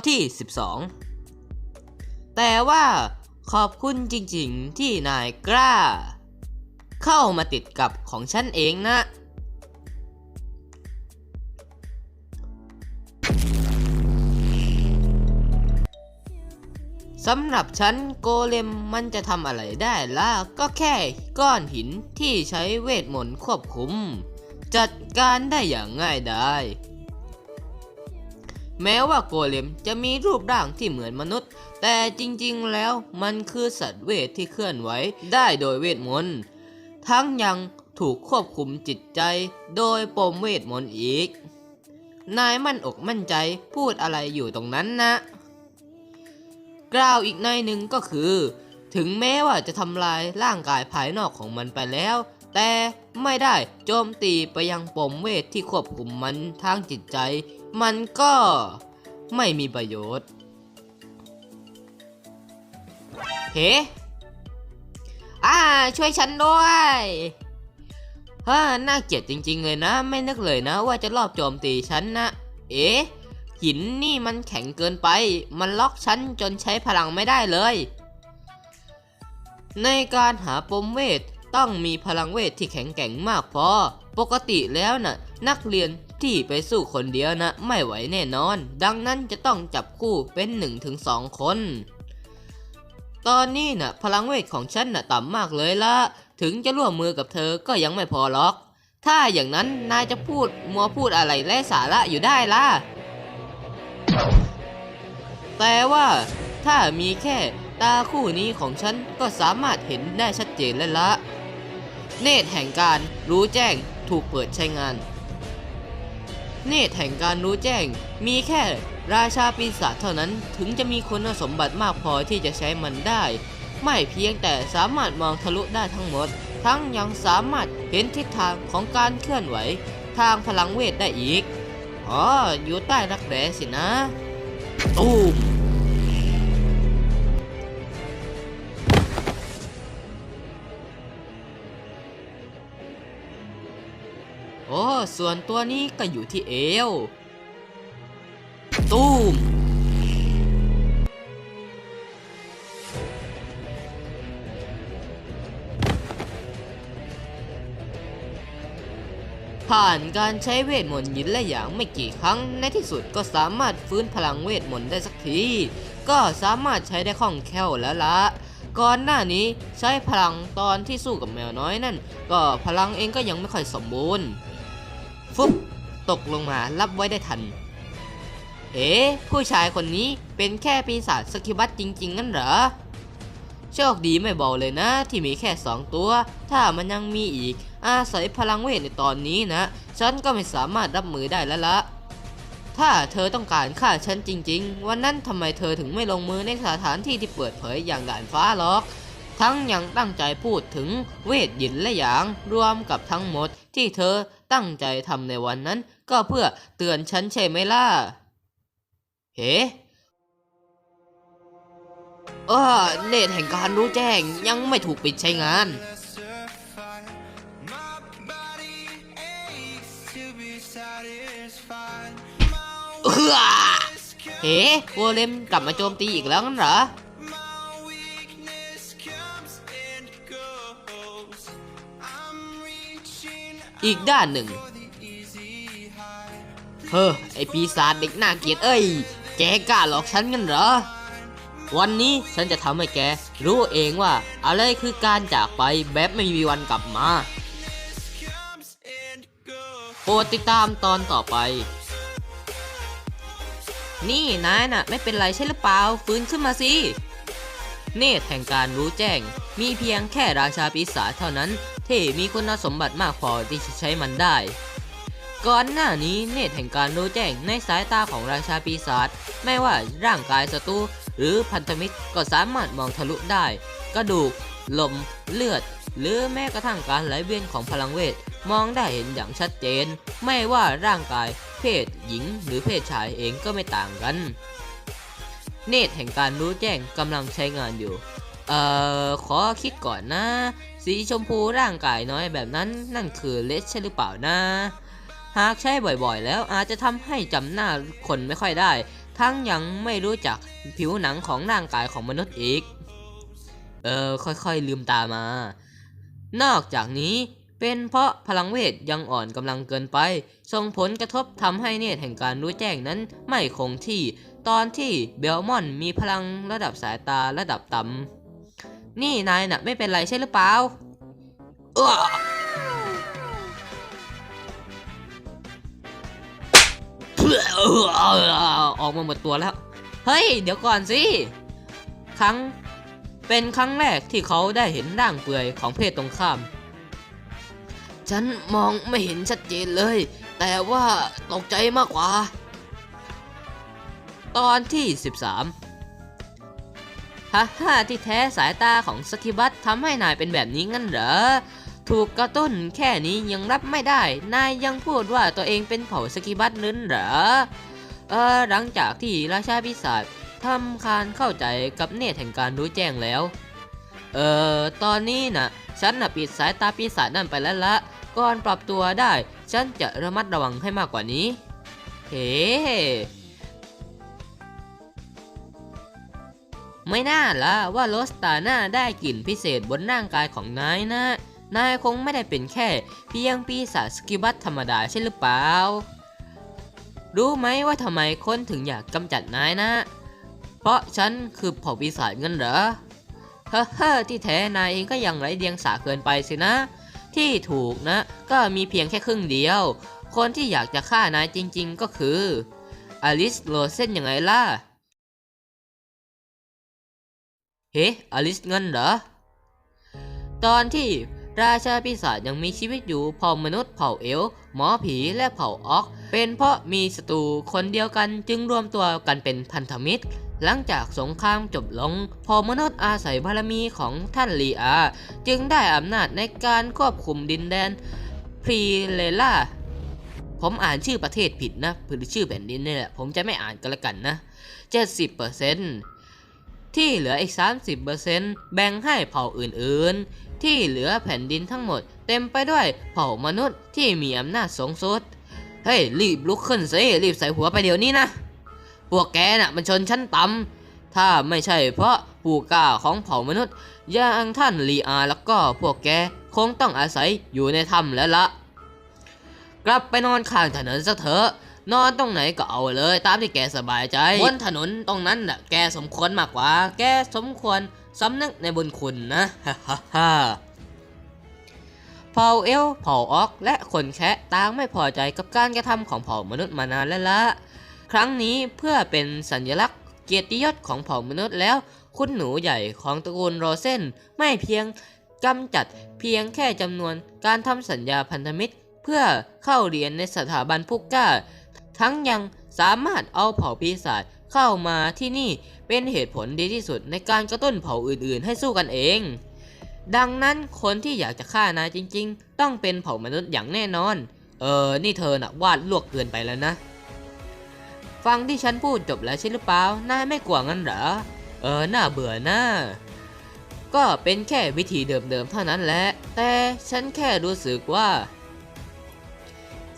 อนที่ 12 แต่ว่าขอบคุณจริงๆที่นายกล้า เข้ามาติดกับของฉันเองนะ สำหรับฉันโกเลมมันจะทำอะไรได้ล่ะ ก็แค่ก้อนหินที่ใช้เวทมนต์ควบคุม จัดการได้อย่างง่ายดาย แม้ว่าโกเลมจะมีรูปร่างที่เหมือนมนุษย์ แต่จริงๆแล้วมันคือสัตว์เวทที่เคลื่อนไหวได้โดยเวทมนต์ ทั้งยังถูกควบคุมจิตใจโดยปมเวทมนต์อีก นายมั่นอกมั่นใจพูดอะไรอยู่ตรงนั้นนะ กล่าวอีกในหนึ่งก็คือ ถึงแม้ว่าจะทำลายร่างกายภายนอกของมันไปแล้ว แต่ไม่ได้โจมตีไปยังปมเวทที่ควบคุมมันทางจิตใจ มันก็ไม่มีประโยชน์ เฮ้อ่าช่วยฉันด้วยฮ่าน่าเกลียดจริง ๆ เลยนะ ไม่นึกเลยนะ ว่าจะรอบโจมตีฉันนะ เอ๊ะหินนี่มันแข็งเกินไป มันล็อกฉันจนใช้พลังไม่ได้เลย ในการหาปมเวทต้องมีพลังเวทที่แข็งแกร่งมากพอ ปกติแล้วน่ะนักเรียน ที่ไปสู้คนเดียวนะไม่ไหวแน่นอน ดังนั้นจะต้องจับคู่เป็น1นถึงสคน ตอนนี้น่ะพลังเวทของฉันน่ะต่ำมากเลยละ ถึงจะร่วมมือกับเธอก็ยังไม่พอหรอก ถ้าอย่างนั้นนายจะพูดมัวพูดอะไรไร้สาระอยู่ได้ล่ะ แต่ว่าถ้ามีแค่ตาคู่นี้ของฉันก็สามารถเห็นได้ชัดเจนแล้วละ เนตรแห่งการรู้แจ้งถูกเปิดใช้งาน เนตรแห่งการรู้แจ้ง มีแค่ราชาปีศาจเท่านั้นถึงจะมีคุณสมบัติมากพอที่จะใช้มันได้ ไม่เพียงแต่สามารถมองทะลุได้ทั้งหมด ทั้งยังสามารถเห็นทิศทางของการเคลื่อนไหว ทางพลังเวทได้อีก อ๋อ อยู่ใต้รักแร้สินะ ตูม ส่วนตัวนี้ก็อยู่ที่เอว ตูมผ่านการใช้เวทมนต์ยินและหยางไม่กี่ครั้ง ในที่สุดก็สามารถฟื้นพลังเวทมนต์ได้สักที ก็สามารถใช้ได้คล่องแคล่วแล้วละก่อนหน้านี้ใช้พลังตอนที่สู้กับแมวน้อยนั่น ก็พลังเองก็ยังไม่ค่อยสมบูรณ์ ฟุบตกลงมารับไว้ได้ทัน เอ๊ผู้ชายคนนี้เป็นแค่ปีศาจสกิบัตจริง ๆ งั้นเหรอ โชคดีไม่เบาเลยนะ ที่มีแค่สองตัว ถ้ามันยังมีอีก อาศัยพลังเวทในตอนนี้นะ ฉันก็ไม่สามารถรับมือได้แล้วละถ้าเธอต้องการฆ่าฉันจริง ๆ วันนั้นทำไมเธอถึงไม่ลงมือในสถานที่ที่เปิดเผยอย่างด่านฟ้าหรอกทั้งยังตั้งใจพูดถึงเวทหยินและหยางรวมกับทั้งหมดที่เธอ ตั้งใจทำในวันนั้น ก็เพื่อเตือนฉันใช่ไหมล่ะ เฮ้เออเนตแห่งการรู้แจ้งยังไม่ถูกปิดใช้งานเออเฮ้โกเลมกลับมาโจมตีอีกแล้วงั้นเหรอ อีกด้านหนึ่ง เฮ้อไอปีศาจเด็กน่าเกลียดเอ้ย แกกล้าหลอกฉันกันเหรอ วันนี้ฉันจะทำให้แก รู้เองว่า อะไรคือการจากไปแบบไม่มีวันกลับมาโปรดติดตามตอนต่อไป นี่นายน่ะ ไม่เป็นไรใช่หรือเปล่า ฟื้นขึ้นมาสิ เนตรแห่งการรู้แจ้ง มีเพียงแค่ราชาปีศาจเท่านั้น ที่มีคุณสมบัติมากพอที่จะใช้มันได้ ก่อนหน้านี้เนตแห่งการรู้แจ้งในสายตาของราชาปีศาจไม่ว่าร่างกายศัตรูหรือพันธมิตรก็สามารถมองทะลุได้ กระดูก ลม เลือด หรือแม้กระทั่งการไหลเวียนของพลังเวทมองได้เห็นอย่างชัดเจน ไม่ว่าร่างกาย เพศหญิง หรือเพศชายเองก็ไม่ต่างกัน เนตแห่งการรู้แจ้งกำลังใช้งานอยู่ เอ่อ ขอคิดก่อนนะ สีชมพูร่างกายน้อยแบบนั้นนั่นคือเลสใช่หรือเปล่านะ หากใช้บ่อยๆ แล้วอาจจะทำให้จำหน้าคนไม่ค่อยได้ ทั้งยังไม่รู้จักผิวหนังของร่างกายของมนุษย์อีก เออค่อยๆลืมตามา นอกจากนี้เป็นเพราะพลังเวทยังอ่อนกำลังเกินไป ส่งผลกระทบทำให้เนตรแห่งการรู้แจ้งนั้นไม่คงที่ ตอนที่เบลมอนมีพลังระดับสายตาระดับต่ำ นี่นายน่ะไม่เป็นไรใช่หรือเปล่าออออกมาหมดตัวแล้ว เฮ้ย เดี๋ยวก่อนสิ ครั้ง เป็นครั้งแรกที่เขาได้เห็นร่างเปลือยของเพศตรงข้าม ฉันมองไม่เห็นชัดเจนเลย แต่ว่าตกใจมากกว่า ตอนที่ 13 ฮ่าฮ่าที่แท้สายตาของสกิบัตทำให้นายเป็นแบบนี้งั้นเหรอ ถูกกระตุ้นแค่นี้ยังรับไม่ได้ นายยังพูดว่าตัวเองเป็นเผ่าสกิบัตนั้นเหรอ เออหลังจากที่ราชาพิศาจทำการเข้าใจกับเนตแห่งการรู้แจ้งแล้ว เออตอนนี้นะฉันน่ะปิดสายตาปีศาจนั่นไปแล้วละก่อนปรับตัวได้ ฉันจะระมัดระวังให้มากกว่านี้ เฮ้ ไม่น่าละว่าโรสตาน่าได้กลิ่นพิเศษบนร่างกายของนายนะ นายคงไม่ได้เป็นแค่ เพียงปีศาจสกิบัตธรรมดาใช่หรือเปล่า รู้ไหมว่าทำไมคนถึงอยากกำจัดนายนะ เพราะฉันคือเผ่าปีศาจเงินเหรอ เฮ้อเฮ้อที่แท้นายเองก็ยังไร้เดียงสาเกินไปสินะ ที่ถูกนะ ก็มีเพียงแค่ครึ่งเดียว คนที่อยากจะฆ่านายจริง ๆ ก็คืออลิสโรเซนยังไงล่ะ เฮ้อลิสเงินเหรอ ตอนที่ราชาปีศาจยังมีชีวิตอยู่เผ่ามนุษย์เผ่าเอล์หมอผีและเผ่าออก เป็นเพราะมีศัตรูคนเดียวกันจึงรวมตัวกันเป็นพันธมิตร หลังจากสงครามจบลงเผ่ามนุษย์อาศัยบารมีของท่านลีอา จึงได้อำนาจในการควบคุมดินแดนพรีเลล่าผมอ่านชื่อประเทศผิดนะหรือชื่อแผ่นดินนี่แหละ ผมจะไม่อ่านกันละกันนะ 70% ที่เหลืออีก 30%แบ่งให้เผ่าอื่นๆ ที่เหลือแผ่นดินทั้งหมด เต็มไปด้วยเผ่ามนุษย์ที่มีอำนาจสูงสุด เฮ้ย รีบลุกขึ้นสิรีบใส่หัวไปเดี๋ยวนี้นะ พวกแกน่ะมันชนชั้นต่ำถ้าไม่ใช่เพราะผู้กล้าของเผ่ามนุษย์อย่างท่านลีอาแล้วก็พวกแกคงต้องอาศัยอยู่ในถ้ำแล้วละกลับไปนอนข้างถนนซะเถอะ นอนตรงไหนก็เอาเลย ตามที่แกสบายใจบนถนนตรงนั้นน่ะแกสมควรมากกว่า แกสมควรสำนึกในบุญคุณนะฮ่าฮ่าฮ่าเผ่าเอลเผ่าออก และคนแคะต่างไม่พอใจกับการกระทำของเผ่ามนุษย์มานานแล้วละครั้งนี้เพื่อเป็นสัญลักษณ์เกียรติยศของเผ่ามนุษย์แล้ว คุณหนูใหญ่ของตระกูลโรเซนไม่เพียงกำจัดเพียงแค่จำนวนการทำสัญญาพันธมิตร เพื่อเข้าเรียนในสถาบันผู้กล้า ทั้งยังสามารถเอาเผ่าปีศาจเข้ามาที่นี่เป็นเหตุผลดีที่สุดในการกระตุ้นเผ่าอื่นๆ ให้สู้กันเอง ดังนั้นคนที่อยากจะฆ่านายจริง ๆ ต้องเป็นเผ่ามนุษย์อย่างแน่นอน เออ นี่เธอน่ะวาดลวกเกินไปแล้วนะ ฟังที่ฉันพูดจบแล้วใช่หรือเปล่า นายไม่กลัวงั้นเหรอ เออ น่าเบื่อน่าก็เป็นแค่วิธีเดิมๆเท่านั้นแหละ แต่ฉันแค่รู้สึกว่า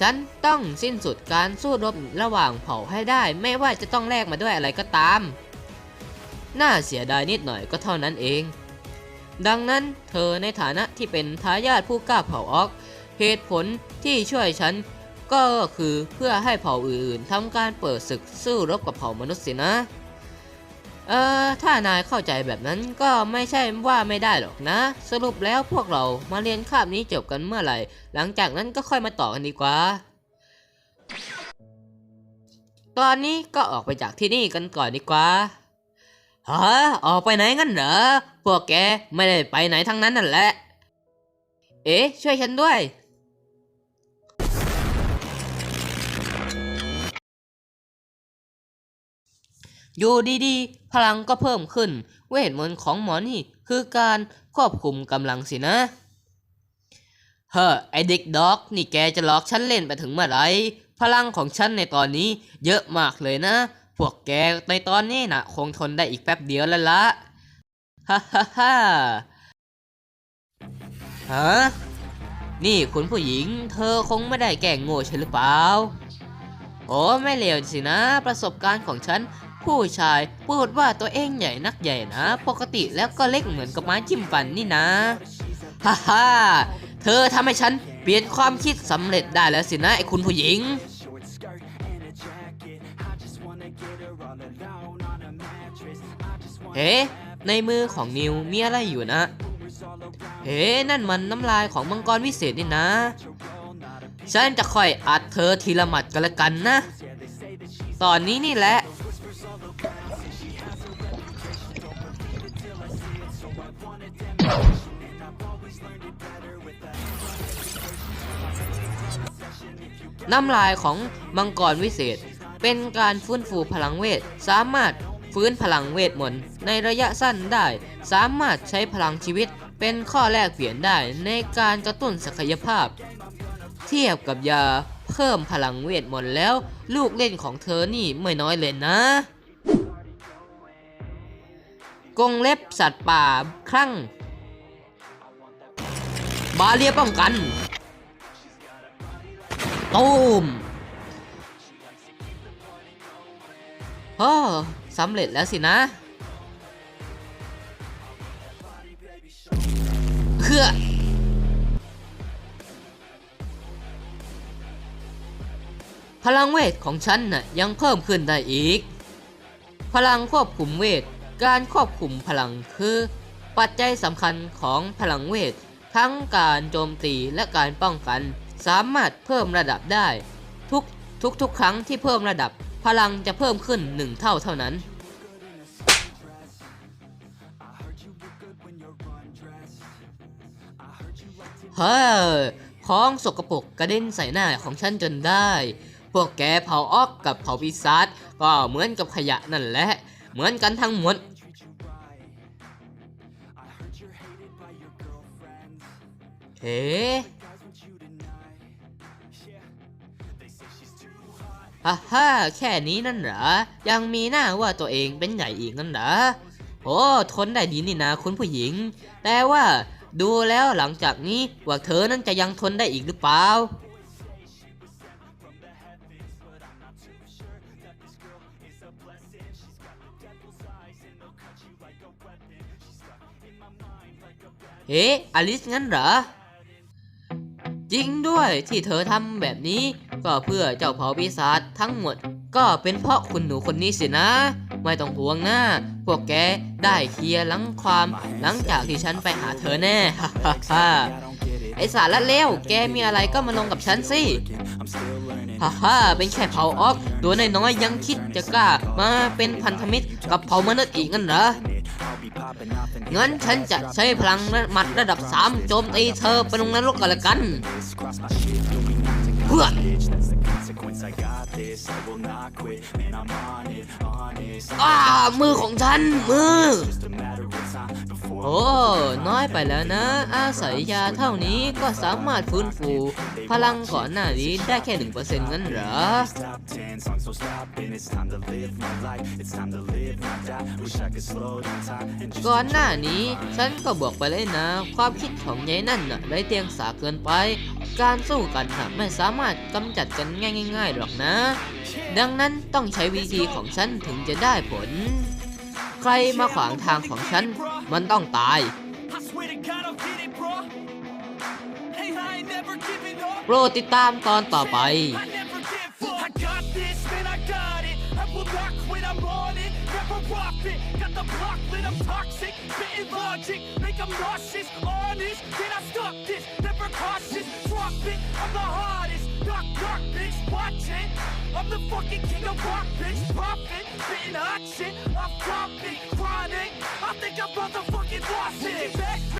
ฉันต้องสิ้นสุดการสู้รบระหว่างเผ่าให้ได้ ไม่ว่าจะต้องแลกมาด้วยอะไรก็ตาม น่าเสียดายนิดหน่อยก็เท่านั้นเอง ดังนั้นเธอในฐานะที่เป็นทายาทผู้กล้าเผ่าออก เหตุผลที่ช่วยฉันก็คือเพื่อให้เผ่าอื่นๆทำการเปิดศึกสู้รบกับเผ่ามนุษย์สินะ เออถ้านายเข้าใจแบบนั้นก็ไม่ใช่ว่าไม่ได้หรอกนะ สรุปแล้วพวกเรามาเรียนคาบนี้จบกันเมื่อไหร่ หลังจากนั้นก็ค่อยมาต่อกันดีกว่า ตอนนี้ก็ออกไปจากที่นี่กันก่อนดีกว่าฮะออกไปไหนงั้นเหรอ พวกแกไม่ได้ไปไหนทั้งนั้นนั่นแหละ เอ๊ะ ช่วยฉันด้วย อยู่ดีๆ พลังก็เพิ่มขึ้น เวทมนต์ของหมอนี่คือการควบคุมกำลังสินะ เฮ้อไอเด็กด็อก นี่แกจะหลอกฉันเล่นไปถึงเมื่อไหร่พลังของฉันในตอนนี้เยอะมากเลยนะ พวกแกในตอนนี้นะคงทนได้อีกแป๊บเดียวแล้วละฮ่าฮ่าฮ่าฮะนี่คุณผู้หญิง เธอคงไม่ได้แกล้งโง่ใช่หรือเปล่า โอ้ไม่เลวสินะ ประสบการณ์ของฉัน ผู้ชายพูดว่าตัวเองใหญ่นักใหญ่นะ ปกติแล้วก็เล็กเหมือนกับไม้จิ้มฟันนี่นะ ฮ่าฮ่าเธอทำให้ฉันเปลี่ยนความคิดสำเร็จได้แล้วสินะไอ้คุณผู้หญิง เฮ้ ในมือของนิวมีอะไรอยู่นะ เฮ้ นั่นมันน้ำลายของมังกรวิเศษนี่นะ ฉันจะคอยอัดเธอทีละหมัดกันละกันนะ ตอนนี้นี่แหละ น้ำลายของมังกรวิเศษ เป็นการฟื้นฟูพลังเวท สามารถฟื้นพลังเวทมนต์ในระยะสั้นได้ สามารถใช้พลังชีวิต เป็นข้อแลกเปลี่ยนได้ในการกระตุ้นศักยภาพ เทียบกับยาเพิ่มพลังเวทมนต์แล้ว ลูกเล่นของเธอนี่ไม่น้อยเลยนะกงเล็บสัตว์ป่าคลั่ง บาเรียป้องกัน ตูมโอ้สำเร็จแล้วสินะเพื่อพลังเวทของฉันน่ะยังเพิ่มขึ้นได้อีก พลังควบคุมเวท การควบคุมพลังคือ ปัจจัยสำคัญของพลังเวท ทั้งการโจมตีและการป้องกัน สามารถเพิ่มระดับได้ ทุกทุกทุกครั้งที่เพิ่มระดับ พลังจะเพิ่มขึ้นหนึ่งเท่าเท่านั้น เฮ้ยของสกปรกกระเด็นใส่หน้าของฉันจนได้ พวกแกเผาออกกับเผาปีศาจก็เหมือนกับขยะนั่นแหละ เหมือนกันทั้งหมดเฮ้ ฮ่าฮ่าแค่นี้นั่นเหรอ ยังมีหน้าว่าตัวเองเป็นใหญ่อีกนั่นเหรอโอ้ทนได้ดีนี่นะคุณผู้หญิง แต่ว่าดูแล้วหลังจากนี้ว่าเธอนั้นจะยังทนได้อีกหรือเปล่าเฮ้อลิสงั้นเหรอ จริงด้วยที่เธอทำแบบนี้ ก็เพื่อเจ้าเผ่าปีศาจทั้งหมด ก็เป็นเพราะคุณหนูคนนี้สินะ ไม่ต้องห่วงนะพวกแกได้เคลียร์หลังความหลังจากที่ฉันไปหาเธอแน่ฮ่าฮ่าฮ่าไอสารละเลวแกมีอะไรก็มาลงกับฉันสิฮ่าฮ่าเป็นแค่เผ่าออกตัวน้อยๆยังคิดจะกล้ามาเป็นพันธมิตรกับเผ่ามนุษย์อีกงั้นเหรองั้นฉันจะใช้พลังหมัดระดับ 3 โจมตีเธอไปลงนรกกันละกันเพื่อ อ่ามือของฉันมือ โอ้ น้อยไปแล้วนะ อาศัยยาเท่านี้ก็สามารถฟื้นฟู พลังก่อนหน้านี้ได้แค่หนึ่งเปอร์เซ็นต์งั้นเหรอ ก่อนหน้านี้ฉันก็บอกไปเลยนะ ความคิดของยายนั่นน่ะไร้เตียงสาเกินไป การสู้กันน่ะไม่สามารถกำจัดกันง่ายๆหรอกนะ ดังนั้นต้องใช้วิธีของฉันถึงจะได้ผล ใครมาขวางทางของฉัน มันต้องตาย โปรดติดตามตอนต่อไป Duck, duck, bitch, watching. I'm the fucking king of rock, bitch, popping. Spitting hot shit, I'm dropping, chronic. I think I'm motherfucking lost it.